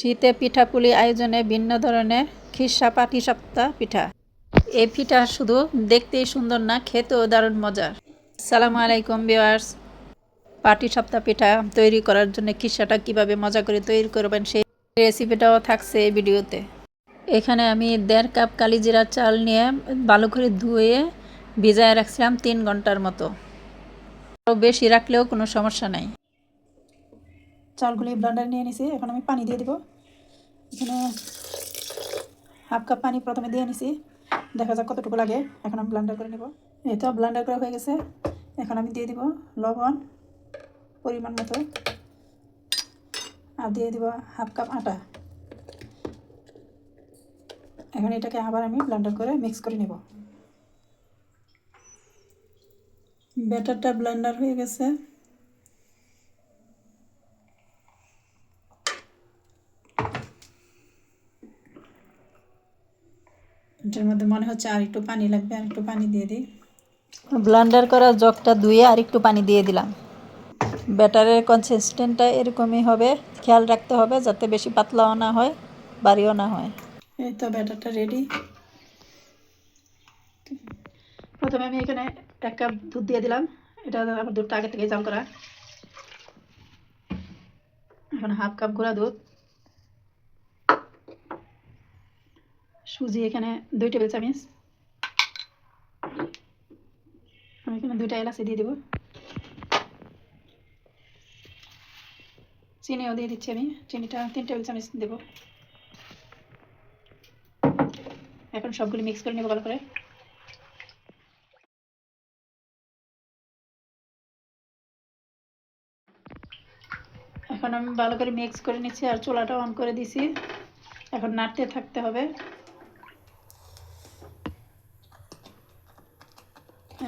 শীতে পিঠাপুলি আয়োজনে ভিন্ন ধরনের খিসা পাটি সপ্তাহ পিঠা। এই পিঠা শুধু দেখতেই সুন্দর না, খেতেও দারুণ মজার। সালাম আলাইকুম বিওয়ার্স পাটি সপ্তাহ পিঠা তৈরি করার জন্য খিসাটা কীভাবে মজা করে তৈরি করবেন সেই রেসিপিটাও থাকছে এই ভিডিওতে। এখানে আমি দেড় কাপ কালিজিরা চাল নিয়ে ভালো করে ধুয়ে ভিজায় রাখছিলাম তিন ঘণ্টার মতো। বেশি রাখলেও কোনো সমস্যা নাই। চালগুলি ব্লান্ডার নিয়ে নিছি। এখন আমি পানি দিয়ে দিব। এখানে হাফ কাপ পানি প্রথমে দিয়ে নিছি। দেখা যাক কতটুকু লাগে। এখন আমি ব্লান্ডার করে নেব। এই ব্লান্ডার করা হয়ে গেছে। এখন আমি দিয়ে দিব লবণ পরিমাণ মতো। আর দিয়ে দিব হাফ কাপ আটা। এখন এটাকে আবার আমি ব্লান্ডার করে মিক্স করে নেব। ব্যাটারটা ব্লেন্ডার হয়ে গেছে। এটার মধ্যে মনে হচ্ছে আর একটু পানি লাগবে আর একটু পানি দিয়ে দিই। ব্লান্ডার করা জগটা ধুয়ে আর একটু পানি দিয়ে দিলাম। ব্যাটারের কনসিস্টেন্টটা এরকমই হবে। খেয়াল রাখতে হবে যাতে বেশি পাতলাও না হয় বাড়িও না হয়। এই তো ব্যাটারটা রেডি প্রথমে আমি এখানে এক কাপ দুধ দিয়ে দিলাম। এটা আমার দুধটা আগে থেকে জাল করা। এখন হাফ কাপ গুঁড়া দুধ। সুজি এখানে দুই টেবিল চামচ। আমি এখানে দুইটা এলাচি দিয়ে দিব। চিনিও দিয়ে দিচ্ছি আমি। চিনিটা তিন টেবিল চামচ দেবো। এখন সবগুলি মিক্স করে নেব ভালো করে। এখন আমি ভালো করে মিক্স করে নিচ্ছি আর চুলাটা অন করে দিছি। এখন নাড়তে থাকতে হবে।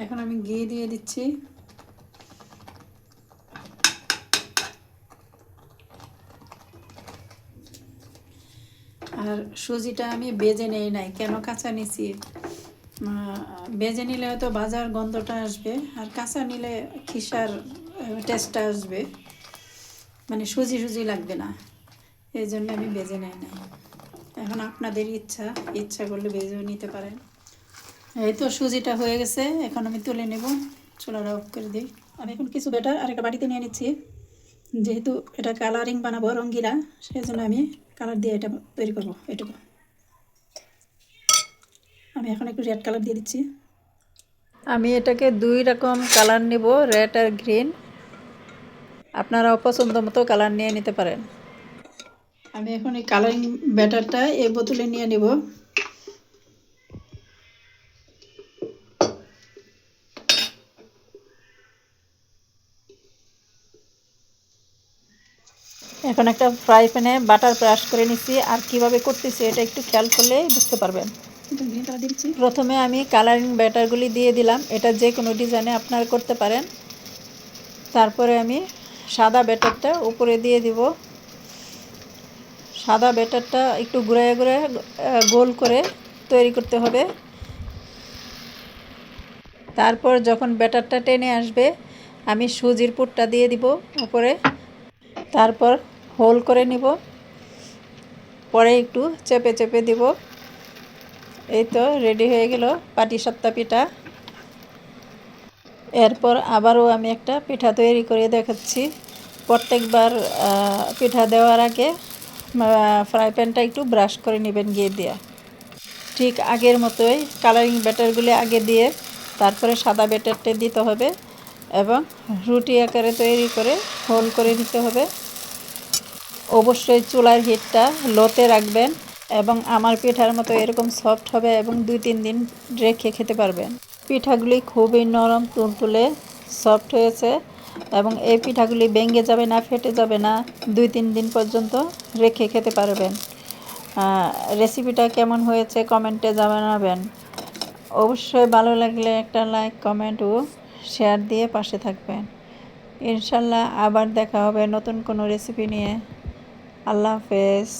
এখন আমি ঘি দিয়ে দিচ্ছি। আর সুজিটা আমি বেজে নেই নাই, কেন কাঁচা নিছি? বেজে নিলে হয়তো বাজার গন্ধটা আসবে, আর কাঁচা নিলে খিসার টেস্টটা আসবে। মানে সুজি সুজি লাগবে না, এই জন্য আমি বেজে নেই নাই। এখন আপনাদের ইচ্ছা ইচ্ছা করলে বেজেও নিতে পারেন। এই তো সুজিটা হয়ে গেছে এখন আমি তুলে নেব চুলাটা অফ করে দিই। আমি এখন কিছু বেটার আরেকটা বাড়িতে নিয়ে নিচ্ছি। যেহেতু এটা কালারিং বানাবো রঙ্গিলা সেই জন্য আমি কালার দিয়ে এটা তৈরি করব এটুকু। আমি এখন একটু রেড কালার দিয়ে দিচ্ছি। আমি এটাকে দুই রকম কালার নিব রেড আর গ্রিন আপনারা পছন্দ মতো কালার নিয়ে নিতে পারেন। আমি এখন এই কালারিং ব্যাটারটা এই বোতলে নিয়ে নেব। এখন একটা ফ্রাই প্যানে বাটার ব্রাশ করে নিচ্ছি আর কীভাবে করতেছি এটা একটু খেয়াল করলে বুঝতে পারবেন। প্রথমে আমি কালারিং ব্যাটারগুলি দিয়ে দিলাম। এটা যে কোনো ডিজাইনে আপনারা করতে পারেন। তারপরে আমি সাদা ব্যাটারটা উপরে দিয়ে দিব। সাদা ব্যাটারটা একটু ঘুরে ঘুরে গোল করে তৈরি করতে হবে। তারপর যখন ব্যাটারটা টেনে আসবে, আমি সুজির পুরটা দিয়ে দিব উপরে। তারপর হোল করে নিব। পরে একটু চেপে চেপে দিব। এই তো রেডি হয়ে গেল পাটি সপ্তাহ পিঠা। এরপর আবারও আমি একটা পিঠা তৈরি করে দেখাচ্ছি। প্রত্যেকবার পিঠা দেওয়ার আগে ফ্রাই প্যানটা একটু ব্রাশ করে নেবেন গিয়ে দেওয়া ঠিক আগের মতোই কালারিং ব্যাটারগুলি আগে দিয়ে তারপরে সাদা ব্যাটারটা দিতে হবে এবং রুটি আকারে তৈরি করে হোল করে নিতে হবে। অবশ্যই চুলার হিটটা লোতে রাখবেন এবং আমার পিঠার মতো এরকম সফট হবে এবং দুই তিন দিন রেখে খেতে পারবেন। পিঠাগুলি খুবই নরম, তুলতুলে সফট হয়েছে এবং এই পিঠাগুলি ভেঙে যাবে না, ফেটে যাবে না, দুই তিন দিন পর্যন্ত রেখে খেতে পারবেন। রেসিপিটা কেমন হয়েছে কমেন্টে জানাবেন। অবশ্যই ভালো লাগলে একটা লাইক কমেন্ট ও শেয়ার দিয়ে পাশে থাকবেন। ইনশাল্লাহ আবার দেখা হবে নতুন কোনো রেসিপি নিয়ে। আল্লাহ হাফেজ।